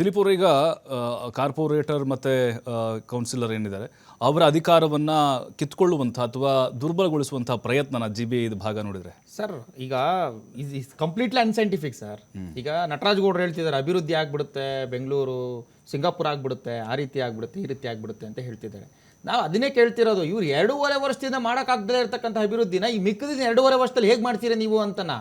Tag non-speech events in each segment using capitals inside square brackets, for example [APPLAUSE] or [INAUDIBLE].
ದಿಲೀಪ್ ಅವರು ಈಗ ಕಾರ್ಪೊರೇಟರ್ ಮತ್ತು ಕೌನ್ಸಿಲರ್ ಏನಿದ್ದಾರೆ ಅವರ ಅಧಿಕಾರವನ್ನ ಕಿತ್ಕೊಳ್ಳುವಂಥ ಅಥವಾ ದುರ್ಬಲಗೊಳಿಸುವಂಥ ಪ್ರಯತ್ನನ ಜಿ ಬಿ ಐದು ಭಾಗ ನೋಡಿದ್ರೆ? ಸರ್ ಈಗ ಇಸ್ ಕಂಪ್ಲೀಟ್ಲಿ ಅನ್ಸೈಂಟಿಫಿಕ್ ಸರ್. ಈಗ ನಟರಾಜ್ ಗೌಡ್ರು ಹೇಳ್ತಿದ್ದಾರೆ ಅಭಿವೃದ್ಧಿ ಆಗ್ಬಿಡುತ್ತೆ ಬೆಂಗಳೂರು ಸಿಂಗಾಪುರ ಆಗ್ಬಿಡುತ್ತೆ ಆ ರೀತಿ ಆಗ್ಬಿಡುತ್ತೆ ಈ ರೀತಿ ಆಗ್ಬಿಡುತ್ತೆ ಅಂತ ಹೇಳ್ತಿದ್ದಾರೆ. ನಾವು ಅದನ್ನೇ ಕೇಳ್ತಿರೋದು ಇವ್ರು ಎರಡೂವರೆ ವರ್ಷದಿಂದ ಮಾಡೋಕ್ಕಾಗದೇ ಇರತಕ್ಕಂಥ ಅಭಿವೃದ್ಧಿನ ಈ ಮಿಕ್ಕದಿನ ಎರಡೂವರೆ ವರ್ಷದಲ್ಲಿ ಹೇಗೆ ಮಾಡ್ತೀರಾ ನೀವು ಅಂತನ?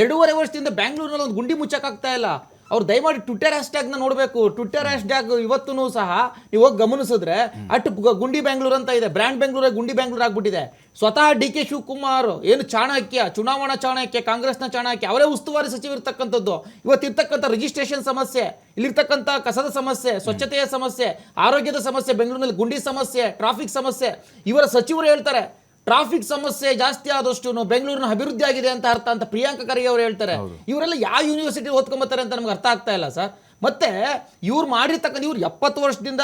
ಎರಡೂವರೆ ವರ್ಷದಿಂದ ಬ್ಯಾಂಗ್ಳೂರ್ನಲ್ಲಿ ಒಂದು ಗುಂಡಿ ಮುಚ್ಚಕ್ಕಾಗ್ತಾ ಇಲ್ಲ. ಅವ್ರು ದಯಮಾಡಿ ಟ್ವಿಟರ್ ಹ್ಯಾಶ್ಟ್ಯಾಗ್ನ ನೋಡಬೇಕು. ಟ್ವಿಟರ್ ಹ್ಯಾಶ್ಟ್ಯಾಗ್ ಇವತ್ತೂ ಸಹ ನೀವು ಹೋಗಿ ಗಮನಿಸಿದ್ರೆ ಅಟ್ ಗುಂಡಿ ಬೆಂಗಳೂರು ಅಂತ ಇದೆ. ಬ್ರ್ಯಾಂಡ್ ಬೆಂಗಳೂರು ಗುಂಡಿ ಬೆಂಗಳೂರು ಆಗ್ಬಿಟ್ಟಿದೆ. ಸ್ವತಃ ಡಿ ಕೆ ಶಿವಕುಮಾರ್ ಏನು ಚಾಣಕ್ಯ, ಚುನಾವಣಾ ಚಾಣಕ್ಯ, ಕಾಂಗ್ರೆಸ್ನ ಚಾಣಕ್ಯ, ಅವರೇ ಉಸ್ತುವಾರಿ ಸಚಿವ ಇರ್ತಕ್ಕಂಥದ್ದು. ಇವತ್ತಿರ್ತಕ್ಕಂಥ ರಿಜಿಸ್ಟ್ರೇಷನ್ ಸಮಸ್ಯೆ, ಇಲ್ಲಿರ್ತಕ್ಕಂಥ ಕಸದ ಸಮಸ್ಯೆ, ಸ್ವಚ್ಛತೆಯ ಸಮಸ್ಯೆ, ಆರೋಗ್ಯದ ಸಮಸ್ಯೆ ಬೆಂಗಳೂರಿನಲ್ಲಿ ಗುಂಡಿ ಸಮಸ್ಯೆ ಟ್ರಾಫಿಕ್ ಸಮಸ್ಯೆ, ಇವರ ಸಚಿವರು ಹೇಳ್ತಾರೆ. ಟ್ರಾಫಿಕ್ ಸಮಸ್ಯೆ ಜಾಸ್ತಿ ಆದಷ್ಟು ಬೆಂಗಳೂರಿನ ಅಭಿವೃದ್ಧಿ ಆಗಿದೆ ಅಂತ ಅರ್ಥ ಅಂತ ಪ್ರಿಯಾಂಕ ಖರ್ಗೆ ಅವರು ಹೇಳ್ತಾರೆ. ಇವರೆಲ್ಲ ಯಾವ ಯೂನಿವರ್ಸಿಟಿ ಓದ್ಕೊಂಬತ್ತಾರೆ ಅಂತ ನಮ್ಗೆ ಅರ್ಥ ಆಗ್ತಾ ಇಲ್ಲ ಸರ್. ಮತ್ತೆ ಇವ್ರು ಮಾಡಿರ್ತಕ್ಕಂಥ ಇವ್ರು ಎಪ್ಪತ್ತು ವರ್ಷದಿಂದ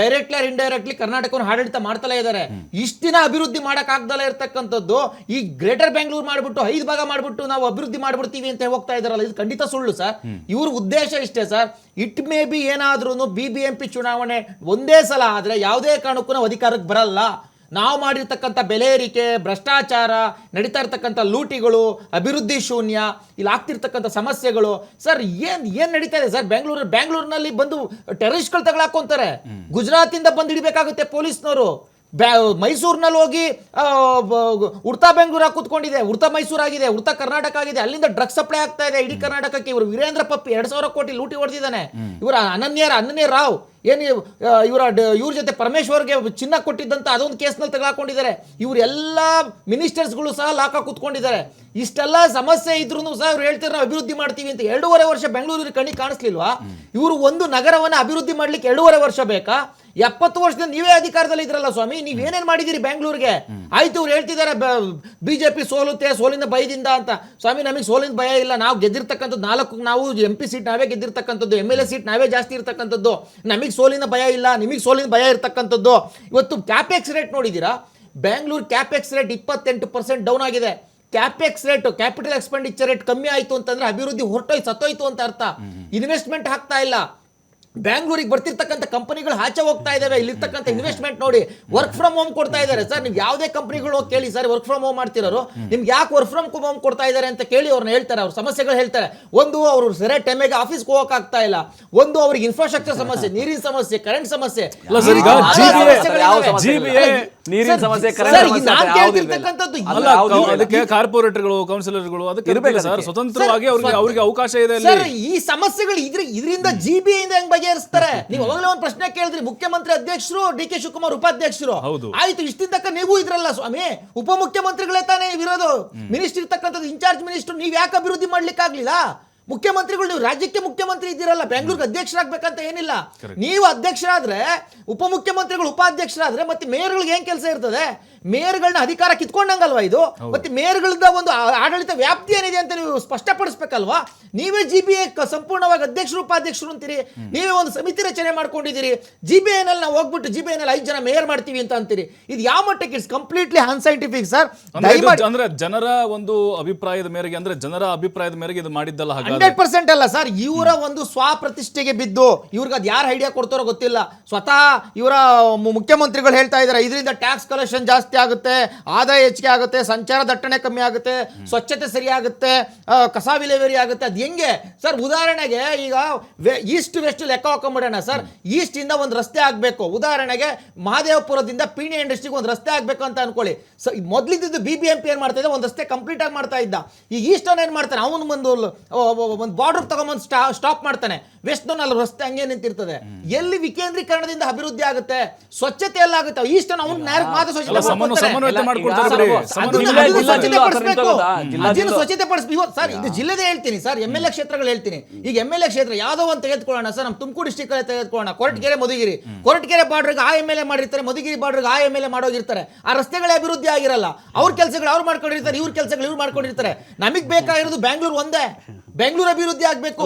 ಡೈರೆಕ್ಟ್ಲಿ ಆರ್ ಇಂಡೈರೆಕ್ಟ್ಲಿ ಕರ್ನಾಟಕವನ್ನು ಆಡಳಿತ ಮಾಡ್ತಲೇ ಇದ್ದಾರೆ. ಇಷ್ಟಿನ ದಿನ ಅಭಿವೃದ್ಧಿ ಆಗದಲ್ಲ ಇರ್ತಕ್ಕಂಥದ್ದು ಈ ಗ್ರೇಟರ್ ಬೆಂಗಳೂರು ಮಾಡ್ಬಿಟ್ಟು ಐದು ಭಾಗ ಮಾಡಿಬಿಟ್ಟು ನಾವು ಅಭಿವೃದ್ಧಿ ಮಾಡ್ಬಿಡ್ತೀವಿ ಅಂತ ಹೋಗ್ತಾ ಇದಾರಲ್ಲ ಇದು ಖಂಡಿತ ಸುಳ್ಳು ಸರ್. ಇವ್ರ ಉದ್ದೇಶ ಇಷ್ಟೇ ಸರ್. ಇಟ್ ಮೇ ಬಿ ಏನಾದ್ರೂ ಬಿ ಬಿ ಎಂ ಪಿ ಚುನಾವಣೆ ಒಂದೇ ಸಲ ಆದ್ರೆ ಯಾವುದೇ ಕಾರಣಕ್ಕೂ ನಾವು ಅಧಿಕಾರಕ್ಕೆ ಬರಲ್ಲ. ನಾವು ಮಾಡಿರ್ತಕ್ಕಂಥ ಬೆಲೆ ಏರಿಕೆ ಭ್ರಷ್ಟಾಚಾರ ನಡೀತಾ ಇರ್ತಕ್ಕಂಥ ಲೂಟಿಗಳು ಅಭಿವೃದ್ಧಿ ಶೂನ್ಯ ಇಲ್ಲಿ ಆಗ್ತಿರ್ತಕ್ಕಂಥ ಸಮಸ್ಯೆಗಳು. ಸರ್ ಏನ್ ಏನ್ ನಡೀತಾ ಇದೆ? ಸರ್ ಬೆಂಗಳೂರು ಬೆಂಗಳೂರಿನಲ್ಲಿ ಬಂದು ಟೆರರಿಸ್ಟ್ಗಳು ತಗೊಳಕೊಂತಾರೆ ಗುಜರಾತಿಂದ ಬಂದು ಹಿಡಿಬೇಕಾಗುತ್ತೆ ಪೊಲೀಸ್ನವರು. ಬ್ಯಾ ಮೈಸೂರಿನಲ್ಲಿ ಹೋಗಿ ಉಡ್ತಾ ಬೆಂಗಳೂರಾಗಿ ಕೂತ್ಕೊಂಡಿದೆ. ಉಡ್ತಾ ಮೈಸೂರು ಆಗಿದೆ ಉಡ್ತಾ ಕರ್ನಾಟಕ ಆಗಿದೆ. ಅಲ್ಲಿಂದ ಡ್ರಗ್ ಸಪ್ಲೈ ಆಗ್ತಾ ಇದೆ. ಇಡೀ ಕರ್ನಾಟಕಕ್ಕೆ ಇವರು ವೀರೇಂದ್ರ ಪಪ್ಪಿ ಎರಡು ಸಾವಿರ ಕೋಟಿ ಲೂಟಿ ಹೊಡೆದಿದ್ದಾನೆ. ಇವರ ಅನನ್ಯರ ಅನನ್ಯ ರಾವ್ ಏನು ಇವರ ಇವ್ರ ಜೊತೆ ಪರಮೇಶ್ವರ್ಗೆ ಚಿನ್ನ ಕೊಟ್ಟಿದ್ದಂತ ಅದೊಂದು ಕೇಸ್ನಲ್ಲಿ ತೆಗೆದುಕೊಂಡಿದ್ದಾರೆ ಇವರೆಲ್ಲ ಮಿನಿಸ್ಟರ್ಸ್ಗಳು ಸಹ ಲಾಕ ಕೂತ್ಕೊಂಡಿದ್ದಾರೆ. ಇಷ್ಟೆಲ್ಲ ಸಮಸ್ಯೆ ಇದ್ರೂ ಸಹ ಇವ್ರು ಹೇಳ್ತಾರೆ ನಾವು ಅಭಿವೃದ್ಧಿ ಮಾಡ್ತೀವಿ ಅಂತ ಎರಡೂವರೆ ವರ್ಷ ಬೆಂಗಳೂರಿಗೆ ಕಣ್ಣಿಗೆ ಕಾಣಿಸ್ಲಿಲ್ವಾ? ಇವರು ಒಂದು ನಗರವನ್ನು ಅಭಿವೃದ್ಧಿ ಮಾಡ್ಲಿಕ್ಕೆ ಎರಡೂವರೆ ವರ್ಷ ಬೇಕಾ? ಎಪ್ಪತ್ತು ವರ್ಷದಿಂದ ನೀವೇ ಅಧಿಕಾರದಲ್ಲಿ ಇದ್ರಲ್ಲ ಸ್ವಾಮಿ? ನೀವೇನೇನ್ ಮಾಡಿದಿರಿ ಬೆಂಗಳೂರಿಗೆ? ಆಯ್ತು ಇವ್ರು ಹೇಳ್ತಿದ್ದಾರೆ ಬಿಜೆಪಿ ಸೋಲುತ್ತೆ ಸೋಲಿನ ಭಯದಿಂದ ಅಂತ. ಸ್ವಾಮಿ ನಮಗೆ ಸೋಲಿನ ಭಯ ಇಲ್ಲ. ನಾವು ಗೆದ್ದಿರ್ತಕ್ಕಂಥದ್ದು ನಾಲ್ಕು ನಾವು ಎಂ ಪಿ ಸೀಟ್ ನಾವೇ ಗೆದ್ದಿರ್ತಕ್ಕಂಥದ್ದು ಎಂ ಎಲ್ ಎ ಸೀಟ್ ನಾವೇ ಜಾಸ್ತಿ ಇರ್ತಕ್ಕಂಥದ್ದು. ನಮಗೆ ಸೋಲಿನ ಭಯ ಇಲ್ಲ ನಿಮಗೆ ಸೋಲಿನ ಭಯ ಇರ್ತಕ್ಕಂಥದ್ದು. ಇವತ್ತು ಕ್ಯಾಪೆಕ್ಸ್ ರೇಟ್ ನೋಡಿದ್ದೀರಾ ಬೆಂಗಳೂರು ಕ್ಯಾಪೆಕ್ಸ್ ರೇಟ್ ಇಪ್ಪತ್ತೆಂಟು ಪರ್ಸೆಂಟ್ ಡೌನ್ ಆಗಿದೆ. Capex rate capital expenditure rate ಕಮ್ಮಿ ಆಯ್ತು ಅಂತಂದ್ರೆ ಅಭಿವೃದ್ಧಿ ಹೊರಟೋಯ್ತು ಸತ್ತೋಯ್ತು ಅಂತ ಅರ್ಥ. ಇನ್ವೆಸ್ಟ್ಮೆಂಟ್ ಹಾಕ್ತಾ ಇಲ್ಲ. ಬ್ಯಾಂಗ್ಳೂರಿಗೆ ಬರ್ತಿರ್ತಕ್ಕಂಥ ಕಂಪನಿಗಳು ಆಚೆ ಹೋಗ್ತಾ ಇದಾವೆ. ಇಲ್ಲಿರ್ತಕ್ಕಂಥ ಇನ್ವೆಸ್ಟ್ಮೆಂಟ್ ನೋಡಿ ವರ್ಕ್ ಫ್ರಮ್ ಹೋಮ್ ಕೊಡ್ತಾ ಇದ್ದಾರೆ ಸರ್ ನೀವು ಯಾವುದೇ ಕಂಪ್ನಿಗಳು ಹೋಗಿ ಕೇಳಿ ಸರ್ ವರ್ಕ್ ಫ್ರಮ್ ಹೋಮ್ ಮಾಡ್ತಿರೋರು. ನಿಮ್ಗೆ ಯಾಕೆ ವರ್ಕ್ ಫ್ರಮ್ ಹೋಮ್ ಕೊಡ್ತಾ ಇದ್ದಾರೆ ಅಂತ ಕೇಳಿ ಅವ್ರನ್ನ ಹೇಳ್ತಾರೆ. ಅವ್ರ ಸಮಸ್ಯೆಗಳು ಹೇಳ್ತಾರೆ. ಒಂದು ಅವರು ಸರಿ ಟೈಮಿಗೆ ಆಫೀಸ್ಗೆ ಹೋಗಕ್ ಆಗ್ತಾ ಇಲ್ಲ. ಒಂದು ಅವ್ರಿಗೆ ಇನ್ಫ್ರಾಸ್ಟ್ರಕ್ಚರ್ ಸಮಸ್ಯೆ ನೀರಿನ ಸಮಸ್ಯೆ ಕರೆಂಟ್ ಸಮಸ್ಯೆ. ನೀರಿನ ಸರ್, ಸಮಸ್ಯೆ. ಅದಕ್ಕೆ ಕಾರ್ಪೊರೇಟರ್ಗಳು ಕೌನ್ಸಿಲರ್ಗಳು ಅದಕ್ಕೆ ಸರ್. ಅದಕ್ಕೆ. ಸ್ವತಂತ್ರವಾಗಿ ಅವ್ರಿಗೆ ಅವ್ರಿಗೆ ಅವಕಾಶ ಇದೆ ಸರ್ ಈ ಸಮಸ್ಯೆಗಳು ಇದ್ರ ಇದರಿಂದ ಜಿ ಬಿ ಇಂದ ಹೆಂಗ್ ಬಗೆಹರಿಸ್ತಾರೆ? ನೀವು ಅವಾಗಲೇ ಒಂದು ಪ್ರಶ್ನೆ ಕೇಳಿದ್ರಿ. ಮುಖ್ಯಮಂತ್ರಿ ಅಧ್ಯಕ್ಷರು ಡಿ ಕೆ ಶಿವಕುಮಾರ್ ಉಪಾಧ್ಯಕ್ಷರು. ಹೌದು. ಆಯ್ತು ಇಷ್ಟಿನ ತಕ್ಕ ನೀವು ಇದ್ರಲ್ಲ ಸ್ವಾಮಿ. ಉಪಮುಖ್ಯಮಂತ್ರಿಗಳೇ ತಾನೇ ಇರೋದು ಮಿನಿಸ್ಟರ್ ಇರ್ತಕ್ಕಂಥದ್ದು ಇನ್ಚಾರ್ಜ್ ಮಿನಿಸ್ಟರ್ ನೀವ್ ಯಾಕೆ ಅಭಿವೃದ್ಧಿ ಮಾಡ್ಲಿಕ್ಕೆ ಆಗ್ಲಿಲ್ಲ ಮುಖ್ಯಮಂತ್ರಿಗಳು ನೀವು ರಾಜ್ಯಕ್ಕೆ ಮುಖ್ಯಮಂತ್ರಿ ಇದ್ದೀರಲ್ಲ ಬೆಂಗಳೂರಿಗೆ ಅಧ್ಯಕ್ಷರಾಗಬೇಕಂತ ಏನಿಲ್ಲ. ನೀವು ಅಧ್ಯಕ್ಷರಾದ್ರೆ ಉಪಮುಖ್ಯಮಂತ್ರಿಗಳು ಉಪಾಧ್ಯಕ್ಷರಾದ್ರೆ ಮತ್ತೆ ಮೇಯರ್ಗಳಿಗೆ ಏನು ಕೆಲಸ ಇರ್ತದೆ? ಮೇಯರ್ಗಳನ್ನ ಅಧಿಕಾರ ಕಿತ್ಕೊಂಡಂಗಲ್ವಾ ಇದು? ಮತ್ತೆ ಮೇಯರ್ಗಳದ ಒಂದು ಆಡಳಿತ ವ್ಯಾಪ್ತಿ ಏನಿದೆ ಅಂತ ನೀವು ಸ್ಪಷ್ಟಪಡಿಸ್ಬೇಕಲ್ವಾ? ನೀವೇ ಜಿ ಬಿ ಸಂಪೂರ್ಣವಾಗಿ ಅಧ್ಯಕ್ಷರು ಉಪಾಧ್ಯಕ್ಷರು ಅಂತೀರಿ? ನೀವೇ ಒಂದು ಸಮಿತಿ ರಚನೆ ಮಾಡ್ಕೊಂಡಿದ್ದೀರಿ. ಜಿ ಬಿ ಎನಲ್ಲಿ ನಾವು ಹೋಗ್ಬಿಟ್ಟು ಜಿ ಬಿ ಎನಲ್ಲಿ ಐದು ಜನ ಮೇಯರ್ ಮಾಡ್ತೀವಿ ಅಂತ ಅಂತೀರಿ. ಇದು ಯಾವ ಮಟ್ಟಕ್ಕೆ? ಇಟ್ಸ್ ಕಂಪ್ಲೀಟ್ಲಿ ಅನ್ಸೈಂಟಿಫಿಕ್ ಸರ್ ಅಂದ್ರೆ ಜನರ ಒಂದು ಅಭಿಪ್ರಾಯದ ಮೇರೆಗೆ ಅಂದ್ರೆ ಜನರ ಅಭಿಪ್ರಾಯದ ಮೇರೆಗೆ ಇದು ಮಾಡಿದ್ದಲ್ಲ ಹಂಡ್ರೆಡ್ ಪರ್ಸೆಂಟ್ ಅಲ್ಲ ಸರ್ ಇವರ ಒಂದು ಸ್ವಪ್ರತಿಷ್ಠೆಗೆ ಬಿದ್ದು ಇವ್ರಿಗೆ ಅದು ಯಾರು ಐಡಿಯಾ ಕೊಡ್ತಾರೋ ಗೊತ್ತಿಲ್ಲ. ಸ್ವತಃ ಇವರ ಮುಖ್ಯಮಂತ್ರಿಗಳು ಹೇಳ್ತಾ ಇದ್ದಾರೆ ಇದರಿಂದ ಟ್ಯಾಕ್ಸ್ ಕಲೆಕ್ಷನ್ ಜಾಸ್ತಿ ಆಗುತ್ತೆ ಆದಾಯ ಹೆಚ್ಚಿಗೆ ಆಗುತ್ತೆ ಸಂಚಾರ ದಟ್ಟಣೆ ಕಮ್ಮಿ ಆಗುತ್ತೆ ಸ್ವಚ್ಛತೆ ಸರಿ ಆಗುತ್ತೆ ಆ, ಕಸ ವಿಲೇವರಿ ಆಗುತ್ತೆ. ಅದು ಹೆಂಗೆ? ಸರ್ ಉದಾಹರಣೆಗೆ ಈಗ ಈಸ್ಟ್ ವೆಸ್ಟ್ ಲೆಕ್ಕ ಹಾಕೊಂಡ್ಬಿಡೋಣ ಸರ್. ಈಸ್ಟ್ ಇಂದ ಒಂದು ರಸ್ತೆ ಆಗಬೇಕು. ಉದಾಹರಣೆಗೆ ಮಹಾದೇವಪುರದಿಂದ ಪೀಣೆ ಇಂಡಸ್ಟ್ರಿಗೆ ಒಂದು ರಸ್ತೆ ಆಗಬೇಕು ಅಂತ ಅನ್ಕೊಳ್ಳಿ. ಸೊ ಮೊದಲಿದ್ದು ಬಿ ಬಿ ಎಂ ಪಿ ಏನು ಮಾಡ್ತಾ ಇದ್ದ? ಒಂದು ರಸ್ತೆ ಕಂಪ್ಲೀಟ್ ಆಗಿ ಮಾಡ್ತಾ ಇದ್ದ. ಈಗ ಈಸ್ಟರ್ನ್ ಏನು ಮಾಡ್ತಾನೆ? ಅವನು ಒಂದು ಒಂದು ಬಾರ್ಡರ್ ತಗೊಂಬಂದು ಸ್ಟಾ ಸ್ಟಾಪ್ ಮಾಡ್ತಾನೆ. ವೆಸ್ಟ್ ಅಲ್ಲಿ ರಸ್ತೆ ಹಂಗೆ ನಿಂತಿರ್ತದೆ. ಎಲ್ಲಿ ವಿಕೇಂದ್ರೀಕರಣದಿಂದ ಅಭಿವೃದ್ಧಿ ಆಗುತ್ತೆ? ಸ್ವಚ್ಛತೆ ಎಲ್ಲ ಆಗುತ್ತೆ ಈಸ್ಟ್ ಅವ್ನು ಮಾತ್ರ ಸ್ವಚ್ಛತೆ ಸ್ವಚ್ಛತೆ ಪಡಿಸ್ಬೇಕು. ಸರ್ ಇದು ಜಿಲ್ಲೆದೇ ಹೇಳ್ತೀನಿ ಸರ್ ಎಂ ಎಲ್ ಎ ಕ್ಷೇತ್ರಗಳು ಹೇಳ್ತೀನಿ. ಈಗ ಎಂ ಎಲ್ ಎ ಕ್ಷೇತ್ರ ಯಾವ್ದೋ ಒಂದು ತೆಗೆದುಕೊಳ್ಳೋಣ ಸರ್ ನಮ್ಮ ತುಮಕೂರು ಡಿಸ್ಟಿಕ್ ತೆಗೆದುಕೊಳ್ಳೋಣ. ಕೊರಟಗೆರೆ ಮಧುಗಿರಿ. ಕೊರಟಗೆರೆ ಬಾರ್ಡ್ರಿಗೆ ಆ ಎಂ ಎಲ್ ಎ ಮಾಡಿರ್ತಾರೆ ಮಧುಗಿರಿ ಬಾರ್ಡ್ರಿಗೆ ಆ ಎಂ ಎಲ್ ಎ ಮಾಡೋಗಿರ್ತಾರೆ. ಆ ರಸ್ತೆಗಳ ಅಭಿವೃದ್ಧಿ ಆಗಿರಲ್ಲ. ಅವ್ರ ಕೆಲಸಗಳು ಅವ್ರು ಮಾಡ್ಕೊಂಡಿರ್ತಾರೆ ಇವ್ರ ಕೆಲಸಗಳು ಇವ್ರು ಮಾಡ್ಕೊಂಡಿರ್ತಾರೆ. ನಮಗೆ ಬೇಕಾಗಿರೋದು ಬೆಂಗಳೂರು ಒಂದೇ. ಬೆಂಗಳೂರು ಅಭಿವೃದ್ಧಿ ಆಗ್ಬೇಕು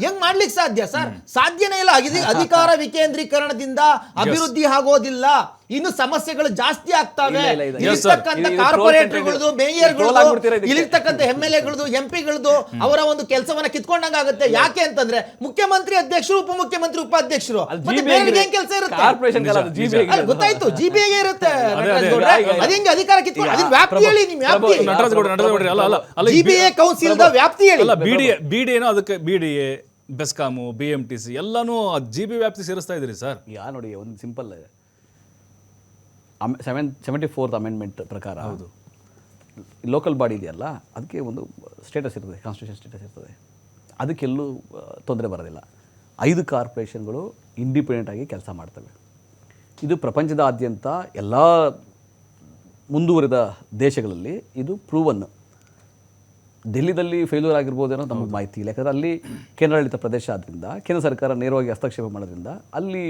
ಹೆಂಗ್ ಮಾಡ್ಲಿಕ್ಕೆ ಸಾಧ್ಯ ಸರ್? ಸಾಧ್ಯನೇ ಇಲ್ಲ. ಅಧಿ- [LAUGHS] ಅಧಿಕಾರ ವಿಕೇಂದ್ರೀಕರಣದಿಂದ ಅಭಿವೃದ್ಧಿ ಆಗೋದಿಲ್ಲ. ಇನ್ನು ಸಮಸ್ಯೆಗಳು ಜಾಸ್ತಿ ಆಗ್ತವೆ. ಇಲ್ಲಿರ್ತಕ್ಕಂಥ ಕಾರ್ಪೊರೇಟರ್ಗಳದು. ಮೇಯರ್ಗಳದು ಇಲ್ಲಿರ್ತಕ್ಕಂಥ ಎಂ ಎಲ್ ಎಗಳದು ಎಂ ಪಿಗಳದು ಅವರ ಒಂದು ಕೆಲಸವನ್ನ ಕಿತ್ಕೊಂಡಂಗಾಗುತ್ತೆ ಯಾಕೆ ಅಂತಂದ್ರೆ ಮುಖ್ಯಮಂತ್ರಿ ಅಧ್ಯಕ್ಷರು ಉಪಮುಖ್ಯಮಂತ್ರಿ ಉಪಾಧ್ಯಕ್ಷರು. ಕೆಲಸ ಇರುತ್ತೆ? ಗೊತ್ತಾಯ್ತು. [LAUGHS] ಜಿ ಬಿ ಇರುತ್ತೆ. ನಟರಾಜ್ ಅದೇ, ಅದ್ ಹೆಂಗೆ ಅಧಿಕಾರ ಕಿತ್ಕೊಂಡು ಅದನ್ನ ವ್ಯಾಪ್ತಿ ಹೇಳಿ ನಿಮ್ ವ್ಯಾಪ್ತಿ ನಟರಾಜ್ ಗೌಡ್ರೆ ನಟರಾಜ್ ಗೌಡ್ರೆ ಅಲ್ಲ ಅಲ್ಲ ಅಲ್ಲ ಜಿ ಬಿ ಎ ಕೌನ್ಸಿಲ್ ವ್ಯಾಪ್ತಿ ಹೇಳಿ. ಅಲ್ಲ ಬಿ ಡಿ ಏನೋ ಅದಕ್ಕೆ B D A BESCOM B M T C ಎಲ್ಲಾನು ಜಿ ಬಿ ವ್ಯಾಪ್ತಿ ಸೇರಿಸ್ತಾ ಇದ್ರಿ ಸರ್ ಯಾ ನೋಡಿ ಒಂದು simple seven seventy fourth amendment ಪ್ರಕಾರ ಹೌದು. ಲೋಕಲ್ ಬಾಡಿ ಇದೆಯಲ್ಲ ಅದಕ್ಕೆ ಒಂದು ಸ್ಟೇಟಸ್ ಇರ್ತದೆ ಕಾನ್ಸ್ಟಿಟ್ಯೂಷನ್ ಸ್ಟೇಟಸ್ ಇರ್ತದೆ. ಅದಕ್ಕೆಲ್ಲೂ ತೊಂದರೆ ಬರೋದಿಲ್ಲ. ಐದು ಕಾರ್ಪೊರೇಷನ್ಗಳು ಇಂಡಿಪೆಂಡೆಂಟ್ ಆಗಿ ಕೆಲಸ ಮಾಡ್ತವೆ. ಇದು ಪ್ರಪಂಚದಾದ್ಯಂತ ಎಲ್ಲ ಮುಂದುವರಿದ ದೇಶಗಳಲ್ಲಿ ಇದು ಪ್ರೂವನ್ ಡೆಲ್ಲಿದಲ್ಲಿ ಫೇಲ್ಯೂರ್ ಆಗಿರ್ಬೋದೇನೋ ನಮಗೆ ಮಾಹಿತಿ ಇಲ್ಲ. ಯಾಕಂದರೆ ಅಲ್ಲಿ ಕೇಂದ್ರಾಡಳಿತ ಪ್ರದೇಶ ಆದ್ದರಿಂದ ಕೇಂದ್ರ ಸರ್ಕಾರ ನೇರವಾಗಿ ಹಸ್ತಕ್ಷೇಪ ಮಾಡೋದ್ರಿಂದ ಅಲ್ಲಿ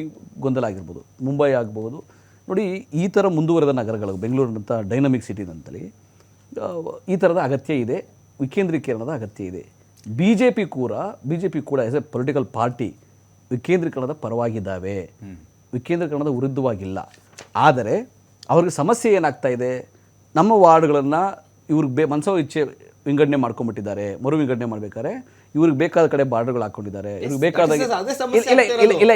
ಗೊಂದಲ ಆಗಿರ್ಬೋದು. ಮುಂಬೈ ಆಗ್ಬೋದು ನೋಡಿ, ಈ ಥರ ಮುಂದುವರೆದ ನಗರಗಳು, ಬೆಂಗಳೂರಿನಂಥ ಡೈನಮಿಕ್ ಸಿಟಿನಂತಲ್ಲಿ ಈ ಥರದ ಅಗತ್ಯ ಇದೆ, ವಿಕೇಂದ್ರೀಕರಣದ ಅಗತ್ಯ ಇದೆ. ಬಿ ಜೆ ಪಿ ಕೂಡ ಬಿ ಜೆ ಪಿ ಕೂಡ ಆಸ್ ಎ ಪೊಲಿಟಿಕಲ್ ಪಾರ್ಟಿ ವಿಕೇಂದ್ರೀಕರಣದ ಪರವಾಗಿದ್ದಾವೆ. ವಿಕೇಂದ್ರೀಕರಣದ ವಿರುದ್ಧವಾಗಿಲ್ಲ. ಆದರೆ, ಅವ್ರಿಗೆ ಸಮಸ್ಯೆ ಏನಾಗ್ತಾ ಇದೆ? ನಮ್ಮ ವಾರ್ಡ್ಗಳನ್ನು ಇವ್ರಿಗೆ ಬೇ, ಮನಸೋ ಇಚ್ಛೆ ವಿಂಗಡಣೆ ಮಾಡ್ಕೊಂಬಿಟ್ಟಿದ್ದಾರೆ ಮರು ವಿಂಗಡಣೆ ಮಾಡ್ಬೇಕಾದ್ರೆ ಇವ್ರಿಗೆ ಬೇಕಾದ ಕಡೆ ಬಾರ್ಡರ್ಗಳು ಹಾಕೊಂಡಿದ್ದಾರೆ ಇವ್ರಿಗೆ ಬೇಕಾದ that ಸಮಸ್ಯೆ ಇಲ್ಲ ಇಲ್ಲ ಇಲ್ಲ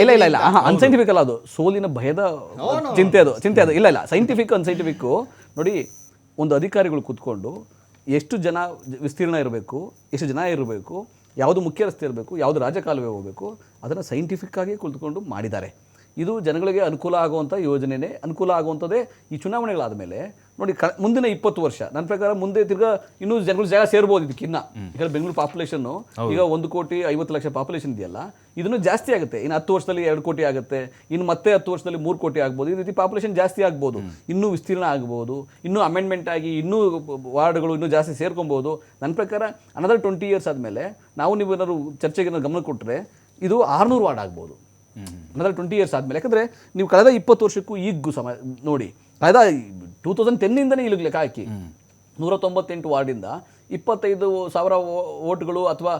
ಇಲ್ಲ ಇಲ್ಲ ಇಲ್ಲ ಅನ್ಸೈಂಟಿಫಿಕ್ ಅಲ್ಲ ಅದು. ಸೋಲಿನ ಭಯದ ಚಿಂತೆ ಅದು ಚಿಂತೆ ಅದು. ಇಲ್ಲ ಇಲ್ಲ ಸೈಂಟಿಫಿಕ್ ಅನ್ಸೈಂಟಿಫಿಕ್ ನೋಡಿ ಒಂದು ಅಧಿಕಾರಿಗಳು ಕೂತ್ಕೊಂಡು ಎಷ್ಟು ಜನ ವಿಸ್ತೀರ್ಣ ಇರಬೇಕು ಎಷ್ಟು ಜನ ಇರಬೇಕು ಯಾವುದು ಮುಖ್ಯ ರಸ್ತೆ ಇರಬೇಕು ಯಾವುದು ರಾಜಕಾಲುವೆ ಹೋಗಬೇಕು ಅದನ್ನು ಸೈಂಟಿಫಿಕ್ ಆಗಿ ಕುಳಿತುಕೊಂಡು ಮಾಡಿದ್ದಾರೆ. ಇದು ಜನಗಳಿಗೆ ಅನುಕೂಲ ಆಗುವಂಥ ಯೋಜನೆಯೇ ಅನುಕೂಲ ಆಗುವಂಥದ್ದೇ ಈ ಚುನಾವಣೆಗಳಾದ ಮೇಲೆ ನೋಡಿ ಕ ಮುಂದಿನ ಇಪ್ಪತ್ತು ವರ್ಷ. ನನ್ನ ಪ್ರಕಾರ ಮುಂದೆ ತಿರ್ಗಾ ಇನ್ನೂ ಜನಗಳು ಜಾಗ ಸೇರ್ಬೋದು ಇದಕ್ಕಿನ್ನ ಈಗ ಬೆಂಗಳೂರು ಪಾಪ್ಯುಲೇಷನ್ನು ಈಗ ಒಂದು ಕೋಟಿ ಐವತ್ತು ಲಕ್ಷ ಪಾಪ್ಯುಲೇಷನ್ ಇದೆಯಲ್ಲ ಇದನ್ನು ಜಾಸ್ತಿ ಆಗುತ್ತೆ. ಇನ್ನು ಹತ್ತು ವರ್ಷದಲ್ಲಿ ಎರಡು ಕೋಟಿ ಆಗುತ್ತೆ. ಇನ್ನು ಮತ್ತೆ ಹತ್ತು ವರ್ಷದಲ್ಲಿ ಮೂರು ಕೋಟಿ ಆಗ್ಬೋದು. ಈ ರೀತಿ ಪಾಪ್ಯುಲೇಷನ್ ಜಾಸ್ತಿ ಆಗ್ಬೋದು. ಇನ್ನೂ ವಿಸ್ತೀರ್ಣ ಆಗ್ಬೋದು. ಇನ್ನೂ ಅಮೆಂಡ್ಮೆಂಟ್ ಆಗಿ ಇನ್ನೂ ವಾರ್ಡ್ಗಳು ಇನ್ನೂ ಜಾಸ್ತಿ ಸೇರ್ಕೊಬೋದು. ನನ್ನ ಪ್ರಕಾರ ಅನದರ್ ಟ್ವೆಂಟಿ ಇಯರ್ಸ್ ಆದಮೇಲೆ ನಾವು ನೀವು ಏನಾದ್ರು ಚರ್ಚೆಗೆ ಏನಾದ್ರು ಗಮನ ಕೊಟ್ಟರೆ ಇದು ಆರುನೂರು ವಾರ್ಡ್ ಆಗ್ಬೋದು. ಅನದರ್ ಟ್ವೆಂಟಿ ಇಯರ್ಸ್ ಆದಮೇಲೆ. ಯಾಕಂದರೆ ನೀವು ಕಳೆದ ಇಪ್ಪತ್ತು ವರ್ಷಕ್ಕೂ ಈಗ ಸಮ ನೋಡಿ ಕಳೆದ ಟೂ ತೌಸಂಡ್ ಟೆನ್ನಿಂದನೇ ಇಲ್ಲಿಗೆ ಲೆಕ್ಕ ಹಾಕಿ. ನೂರ ತೊಂಬತ್ತೆಂಟು ವಾರ್ಡಿಂದ ಇಪ್ಪತ್ತೈದು ಸಾವಿರ ಓಟ್ಗಳು ಅಥವಾ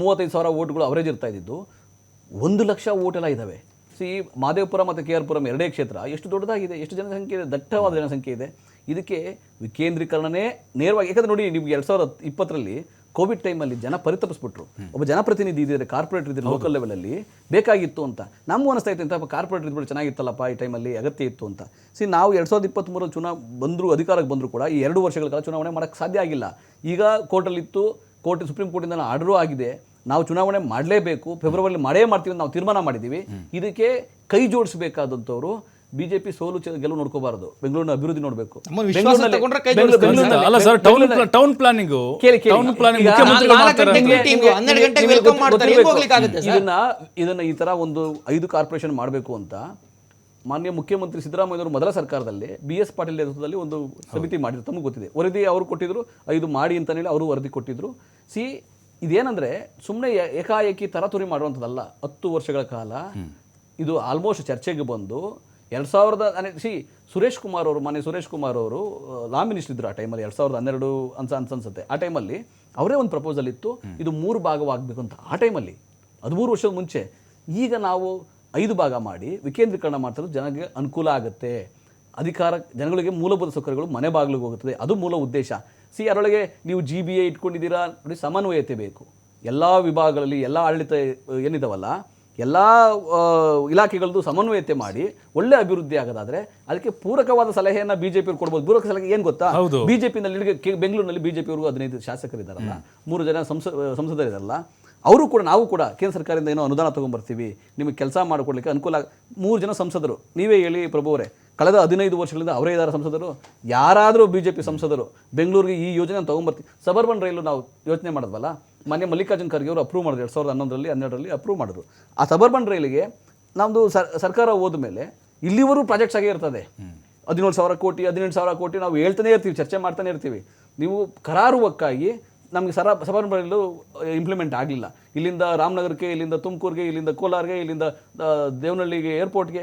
ಮೂವತ್ತೈದು ಸಾವಿರ ಓಟ್ಗಳು ಅವರೇಜ್ ಇರ್ತಾ ಇದ್ದಿದ್ದು. ಒಂದು ಲಕ್ಷ ಓಟ್ ಎಲ್ಲ ಇದ್ದಾವೆ ಸಿ ಮಾದೇವಪುರ ಮತ್ತು ಕೆ ಆರ್ ಪುರಂ ಎರಡೇ ಕ್ಷೇತ್ರ. ಎಷ್ಟು ದೊಡ್ಡದಾಗಿದೆ ಎಷ್ಟು ಜನಸಂಖ್ಯೆ ಇದೆ ದಟ್ಟವಾದ ಜನಸಂಖ್ಯೆ ಇದೆ. ಇದಕ್ಕೆ ವಿಕೇಂದ್ರೀಕರಣನೇ ನೇರವಾಗಿ ಯಾಕಂದರೆ ನೋಡಿ ನಿಮ್ಗೆ ಎರಡು ಸಾವಿರದ ಇಪ್ಪತ್ತರಲ್ಲಿ ಕೋವಿಡ್ ಟೈಮಲ್ಲಿ ಜನ ಪರಿತಪಿಸ್ಬಿಟ್ರು. ಒಬ್ಬ ಜನಪ್ರತಿನಿಧಿ ಇದ್ದಾರೆ ಕಾರ್ಪೊರೇಟರ್ ಇದ್ದಾರೆ ಲೋಕಲ್ ಲೆವೆಲಲ್ಲಿ ಬೇಕಾಗಿತ್ತು ಅಂತ. ನಮಗೂ ಅನಿಸ್ತಾ ಇತ್ತು ಇಂಥ ಕಾರ್ಪೊರೇಟರ್ ಇದ್ಬಿಟ್ಟು ಚೆನ್ನಾಗಿತ್ತಲ್ಲಪ್ಪ ಈ ಟೈಮಲ್ಲಿ ಅಗತ್ಯ ಇತ್ತು ಅಂತ. ಸಿ ನಾವು ಎರಡು ಸಾವಿರದ ಇಪ್ಪತ್ತ್ಮೂರಲ್ಲಿ ಚುನಾವ ಬಂದರೂ ಅಧಿಕಾರಕ್ಕೆ ಬಂದರೂ ಕೂಡ ಈ ಎರಡು ವರ್ಷಗಳ ಕಾಲ ಚುನಾವಣೆ ಮಾಡೋಕ್ಕೆ ಸಾಧ್ಯ ಆಗಿಲ್ಲ. ಈಗ ಕೋರ್ಟಲ್ಲಿತ್ತು ಕೋರ್ಟ್ ಸುಪ್ರೀಂ ಕೋರ್ಟಿಂದ ಆರ್ಡರೂ ಆಗಿದೆ. ನಾವು ಚುನಾವಣೆ ಮಾಡಲೇಬೇಕು ಫೆಬ್ರವರಿ ಮಾಡೇ ಮಾಡ್ತೀವಿ ಅಂತ ನಾವು ತೀರ್ಮಾನ ಮಾಡಿದ್ದೀವಿ. ಇದಕ್ಕೆ ಕೈ ಜೋಡಿಸಬೇಕಾದಂಥವ್ರು ಬಿಜೆಪಿ ಸೋಲು ಚ- ಗೆಲುವು ನೋಡ್ಕೋಬಾರದು. ಬೆಂಗಳೂರಿನ ಅಭಿವೃದ್ಧಿ ನೋಡಬೇಕು. ನಮ್ಮ ವಿಶ್ವಾಸ ತಗೊಂಡ್ರೆ ಕೈ ಅಲ್ಲ ಸರ್ ಟೌನ್ ಟೌನ್ ಪ್ಲಾನಿಂಗ್ ಕೇಳಿ ಕೇಳಿ. ಟೌನ್ ಪ್ಲಾನಿಂಗ್ ಈಗ ಮುಖ್ಯಮಂತ್ರಿಗಳು ನಾಲ್ಕು ಮಾಡ್ತಾರೆ. ಗಂಟೆಗೆ ಅಂತ. meeting, ಹನ್ನೆರಡು ಗಂಟೆಗೆ welcome ಮಾಡ್ತಾರೆ. ಹೆಂಗ್ ಹೋಗ್ಲಿಕ್ಕಾಗುತ್ತೆ ಸರ್? ಇದನ್ನ ಇದನ್ನ ಈ ತರ ಒಂದು ಐದು ಕಾರ್ಪೊರೇಷನ್ ಮಾಡಬೇಕು ಅಂತ ಮಾನ್ಯ ಮುಖ್ಯಮಂತ್ರಿ ಸಿದ್ದರಾಮಯ್ಯವರು ಮೊದಲ ಸರ್ಕಾರದಲ್ಲಿ ಬಿ ಎಸ್ ಪಾಟೀಲ್ ನೇತೃತ್ವದಲ್ಲಿ ಒಂದು ಸಮಿತಿ ಮಾಡಿದ್ರು. ತಮಗೆ ಗೊತ್ತಿದೆ. ವರದಿ ಅವರು ಕೊಟ್ಟಿದ್ರು ಐದು ಮಾಡಿ ಅಂತ ಹೇಳಿ ಅವರು ವರದಿ ಕೊಟ್ಟಿದ್ರು. ಸಿ ಇದೇನಂದ್ರೆ ಸುಮ್ಮನೆ ಏಕಾಏಕಿ ತರಾತುರಿ ಮಾಡುವಂಥದ್ದಲ್ಲ. ಹತ್ತು ವರ್ಷಗಳ ಕಾಲ ಇದು ಆಲ್ಮೋಸ್ಟ್ ಚರ್ಚೆಗೆ ಬಂದು ಎರಡು ಸಾವಿರದ ಸಿ ಸುರೇಶ್ ಕುಮಾರ್ ಅವರು ಮನೆ ಸುರೇಶ್ ಕುಮಾರ್ ಅವರು ಲಾ ಮಿನಿಸ್ಟರ್ ಇದ್ರು ಆ ಟೈಮಲ್ಲಿ ಎರಡು ಸಾವಿರದ ಹನ್ನೆರಡು ಅನ್ಸ ಅನ್ಸ ಅನ್ಸುತ್ತೆ. ಆ ಟೈಮಲ್ಲಿ ಅವರೇ ಒಂದು ಪ್ರಪೋಸಲ್ ಇತ್ತು ಇದು ಮೂರು ಭಾಗವಾಗಬೇಕು ಅಂತ. ಆ ಟೈಮಲ್ಲಿ ಹದಿಮೂರು ವರ್ಷದ ಮುಂಚೆ ಈಗ ನಾವು ಐದು ಭಾಗ ಮಾಡಿ ವಿಕೇಂದ್ರೀಕರಣ ಮಾಡ್ತಾರೆ ಜನಕ್ಕೆ ಅನುಕೂಲ ಆಗುತ್ತೆ. ಅಧಿಕಾರ ಜನಗಳಿಗೆ ಮೂಲಭೂತ ಸೌಕರ್ಯಗಳು ಮನೆ ಬಾಗಿಲಿಗೆ ಹೋಗುತ್ತದೆ. ಅದು ಮೂಲ ಉದ್ದೇಶ. ಸಿ ಅದರೊಳಗೆ ನೀವು ಜಿ ಬಿ ಎ ಇಟ್ಕೊಂಡಿದ್ದೀರಾ ನೋಡಿ ಸಮನ್ವಯತೆ ಬೇಕು. ಎಲ್ಲ ವಿಭಾಗಗಳಲ್ಲಿ ಎಲ್ಲ ಆಡಳಿತ ಏನಿದಾವಲ್ಲ ಎಲ್ಲ ಇಲಾಖೆಗಳದ್ದು ಸಮನ್ವಯತೆ ಮಾಡಿ ಒಳ್ಳೆ ಅಭಿವೃದ್ಧಿ ಆಗೋದಾದ್ರೆ ಅದಕ್ಕೆ ಪೂರಕವಾದ ಸಲಹೆಯನ್ನ ಬಿಜೆಪಿ ಕೊಡ್ಬೋದು. ಪೂರಕ ಸಲಹೆ ಏನು ಗೊತ್ತಾ. ಬಿಜೆಪಿನಲ್ಲಿ ಬೆಂಗಳೂರಿನಲ್ಲಿ ಬಿಜೆಪಿಯವರು ಹದಿನೈದು ಶಾಸಕರಿದ್ದಾರಲ್ಲ ಮೂರು ಜನ ಸಂಸ ಸಂಸದರಿದಾರಲ್ಲ ಅವರು ಕೂಡ ನಾವು ಕೂಡ ಕೇಂದ್ರ ಸರ್ಕಾರದಿಂದ ಏನೋ ಅನುದಾನ ತೊಗೊಂಬರ್ತೀವಿ ನಿಮಗೆ ಕೆಲಸ ಮಾಡಿಕೊಡ್ಲಿಕ್ಕೆ ಅನುಕೂಲ ಆಗ್- ಮೂರು ಜನ ಸಂಸದರು. ನೀವೇ ಹೇಳಿ ಪ್ರಭು ಅವರೇ ಕಳೆದ ಹದಿನೈದು ವರ್ಷಗಳಿಂದ ಅವರೇ ಇದ್ದಾರೆ ಸಂಸದರು. ಯಾರಾದರೂ ಬಿ ಜೆ ಪಿ ಸಂಸದರು ಬೆಂಗಳೂರಿಗೆ ಈ ಯೋಜನೆ ತೊಗೊಂಬರ್ತೀವಿ. ಸಬರ್ಬನ್ ರೈಲು ನಾವು ಯೋಚನೆ ಮಾಡಿದ್ವಲ್ಲ ಮೊನ್ನೆ ಮಲ್ಲಿಕಾರ್ಜುನ್ ಖರ್ಗೆ ಅವರು ಅಪ್ರೂವ್ ಮಾಡಿದ್ರು ಎರಡು ಸಾವಿರದ ಹನ್ನೊಂದರಲ್ಲಿ, ಹನ್ನೆರಡರಲ್ಲಿ ಅಪ್ರೂವ್ ಮಾಡಿದ್ರು. ಆ ಸಬರ್ಬನ್ ರೈಲಿಗೆ ನಮ್ಮದು ಸರ್ಕಾರ ಹೋದ ಮೇಲೆ ಇಲ್ಲಿವರೆಗೂ ಪ್ರಾಜೆಕ್ಟ್ಸ್ ಆಗೇ ಇರ್ತದೆ. ಹದಿನೇಳು ಸಾವಿರ ಕೋಟಿ, ಹದಿನೆಂಟು ಸಾವಿರ ಕೋಟಿ ನಾವು ಹೇಳ್ತಾನೆ ಇರ್ತೀವಿ, ಚರ್ಚೆ ಮಾಡ್ತಾನೆ ಇರ್ತೀವಿ. ನೀವು ಕರಾರುವಕ್ಕಾಗಿ ನಮಗೆ ಸರ ಸಬರ್ಬನ್ ರೈಲು ಇಂಪ್ಲಿಮೆಂಟ್ ಆಗಲಿಲ್ಲ. ಇಲ್ಲಿಂದ ರಾಮನಗರಕ್ಕೆ ಇಲ್ಲಿಂದ ತುಮಕೂರಿಗೆ, ಇಲ್ಲಿಂದ ಕೋಲಾರ್ಗೆ, ಇಲ್ಲಿಂದ ದೇವನಹಳ್ಳಿಗೆ ಏರ್ಪೋರ್ಟ್ಗೆ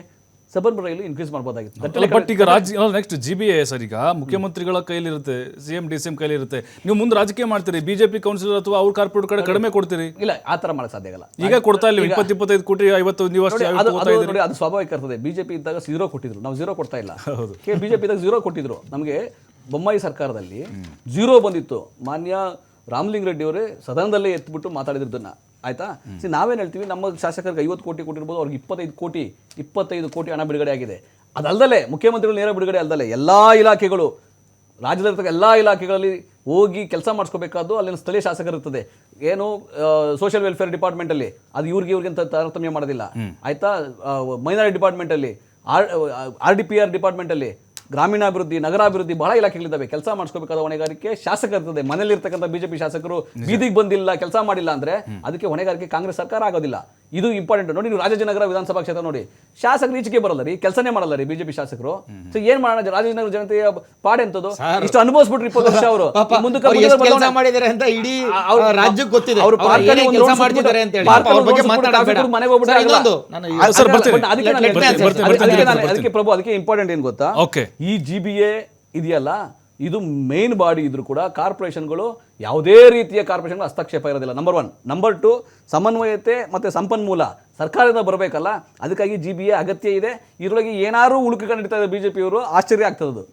ಸಬರ್ಬನ್ ರೈಲು ಇನ್ಕ್ರೀಸ್ ಮಾಡ್ಬೋದಾಗಿತ್ತು. ಅಲ್ಲ, ಬಟ್ ಈಗ ರಾಜ್ಯ next G B A sir ಈಗ ಮುಖ್ಯಮಂತ್ರಿಗಳ ಕೈಲಿರುತ್ತೆ C M D C M ಕೈಲಿರುತ್ತೆ. ನೀವು ಮುಂದೆ ರಾಜಕೀಯ ಮಾಡ್ತೀರಿ ಬಿಜೆಪಿ ಕೌನ್ಸಿಲರ್ ಅಥವಾ ಅವ್ರ ಕಾರ್ಪೊರೇಟ್ ಕಡೆ ಕಡಿಮೆ ಕೊಡ್ತೀರಿ? ಇಲ್ಲ ಆ ಥರ ಮಾಡಕ್ ಸಾಧ್ಯ ಆಗಲ್ಲ. ಈಗ ಕೊಡ್ತಾ ಇಲ್ಲ ಇಪ್ಪತ್ತು ಇಪ್ಪತ್ತೈದು ಕೋಟಿ ಐವತ್ತು ನೀವು ನೋಡಿ, ಅದು ಸ್ವಾಭಾವಿಕ ಇರ್ತದೆ. ಬಿಜೆಪಿ ಇದ್ದಾಗ ಝೀರೋ ಕೊಟ್ಟಿದ್ರು. ನಾವು ಝೀರೋ ಕೊಡ್ತಾ ಇಲ್ಲ. ಬಿಜೆಪಿ ಇದ್ದಾಗ ಝೀರೋ ಕೊಟ್ಟಿದ್ರು. ನಮಗೆ ಬೊಮ್ಮಾಯಿ ಸರ್ಕಾರದಲ್ಲಿ ಝೀರೋ ಬಂದಿತ್ತು. ಮಾನ್ಯ ರಾಮಲಿಂಗ ರೆಡ್ಡಿ ಅವರೇ ಸದನದಲ್ಲೇ ಎತ್ಬಿಟ್ಟು ಮಾತಾಡಿದ್ರದನ್ನ ಆಯ್ತಾ? ಸಿ ನಾವೇನು ಹೇಳ್ತೀವಿ? ನಮ್ಮ ಶಾಸಕರಿಗೆ ಐವತ್ತು ಕೋಟಿ ಕೊಟ್ಟಿರ್ಬೋದು ಅವ್ರಿಗೆ ಇಪ್ಪತ್ತೈದು ಕೋಟಿ ಇಪ್ಪತ್ತೈದು ಕೋಟಿ ಹಣ ಬಿಡುಗಡೆ ಆಗಿದೆ. ಅದಲ್ಲದೆ ಮುಖ್ಯಮಂತ್ರಿಗಳು ನೇರ ಬಿಡುಗಡೆ ಅಲ್ಲದೆ ಎಲ್ಲ ಇಲಾಖೆಗಳು ರಾಜ್ಯದಲ್ಲಿರ್ತಕ್ಕ ಎಲ್ಲ ಇಲಾಖೆಗಳಲ್ಲಿ ಹೋಗಿ ಕೆಲಸ ಮಾಡಿಸ್ಕೋಬೇಕಾದ್ದು ಅಲ್ಲಿನ ಸ್ಥಳೀಯ ಶಾಸಕರು ಇರ್ತದೆ. ಏನು ಸೋಷಿಯಲ್ ವೆಲ್ಫೇರ್ ಡಿಪಾರ್ಟ್ಮೆಂಟಲ್ಲಿ ಅದು ಇವ್ರಿಗೆ ಇವ್ರಿಗೆ ಅಂತ ತಾರತಮ್ಯ ಮಾಡೋದಿಲ್ಲ. ಆಯ್ತಾ? Minority ಡಿಪಾರ್ಟ್ಮೆಂಟಲ್ಲಿ R R D P R ಡಿಪಾರ್ಟ್ಮೆಂಟಲ್ಲಿ ಗ್ರಾಮೀಣಾಭಿವೃದ್ಧಿ ನಗರಾಭಿವೃದ್ಧಿ ಬಹಳ ಇಲಾಖೆಗಳಿದ್ದಾವೆ. ಕೆಲಸ ಮಾಡಿಸ್ಕೋಬೇಕಾದ ಹೊಣೆಗಾರಿಕೆ ಶಾಸಕ ಇರ್ತದೆ ಮನೆಯಲ್ಲಿರ್ತಕ್ಕಂಥ ಬಿಜೆಪಿ ಶಾಸಕರು ಬೀದಿಗೆ ಬಂದಿಲ್ಲ ಕೆಲಸ ಮಾಡಿಲ್ಲ ಅಂದ್ರೆ ಅದಕ್ಕೆ ಹೊಣೆಗಾರಿಕೆ ಕಾಂಗ್ರೆಸ್ ಸರ್ಕಾರ ಆಗೋದಿಲ್ಲ. ಇದು ಇಂಪಾರ್ಟೆಂಟ್ ನೋಡಿ ನೀವು ರಾಜಾಜಿನಗರ ವಿಧಾನಸಭಾ ಕ್ಷೇತ್ರ ನೋಡಿ ಶಾಸಕರು ಈಚೆಗೆ ಬರಲ್ಲ ರೀ ಕೆಲಸನೇ ಮಾಡಲ್ಲ ರೀ ಬಿಜೆಪಿ ಶಾಸಕರು ಸೊ ಏನ್ ಮಾಡೋಣ ರಾಜಾಜಿನಗರ ಜನತೆಯ ಪಾಡೆಂತದ್ದು ಇಷ್ಟು ಅನುಭವಿಸ್ಬಿಟ್ರಿ ಇಪ್ಪತ್ತು ವರ್ಷ ಅವರು ಮುಂದಕ್ಕೆ ಮಾಡಿದ್ದಾರೆ ಅಂತ ಇಡೀ ರಾಜ್ಯಕ್ಕೆ ಗೊತ್ತಿದೆ ಅವ್ರು ಅವ್ರು ಪಾರ್ಕಲ್ಲಿ ಕೆಲಸ ಮಾಡ್ತಿದ್ದಾರೆ ಅಂತ ಹೇಳಿ ಪಾರ್ಕಲ್ಲಿ ಅವ್ರ ಬಗ್ಗೆ ಒಂದು round ಮಾತಾಡೋದು ಮನೆಗೆ ಹೋಗ್ಬಿಟ್ರೆ ಸರ್, ನಾನು ಸರ್, ಬರ್ತೀನಿ. ಅದಕ್ಕೆ ಪ್ರಭು ಅದಕ್ಕೆ ಇಂಪಾರ್ಟೆಂಟ್ ಏನ್ ಗೊತ್ತಾ ಓಕೆ ಈ ಜಿ ಬಿ ಎ ಇದೆಯಲ್ಲ ಇದು ಮೇನ್ ಬಾಡಿ ಇದ್ದರೂ ಕೂಡ ಕಾರ್ಪೊರೇಷನ್ಗಳು ಯಾವುದೇ ರೀತಿಯ ಕಾರ್ಪೊರೇಷನ್ಗಳು ಹಸ್ತಕ್ಷೇಪ ಇರೋದಿಲ್ಲ. ನಂಬರ್ ಒನ್ ನಂಬರ್ ಟು ಸಮನ್ವಯತೆ ಮತ್ತು ಸಂಪನ್ಮೂಲ. ಸರ್ಕಾರದಿಂದ ಬರಬೇಕಲ್ಲ, ಅದಕ್ಕಾಗಿ ಜಿ ಬಿ ಎ ಅಗತ್ಯ ಇದೆ. ಇದರೊಳಗೆ ಏನಾದ್ರು ಉಳುಕಿಕೊಂಡಿರ್ತಾ ಇದೆ ಪಿಯವರು ಆಶ್ಚರ್ಯ ಆಗ್ತದೆ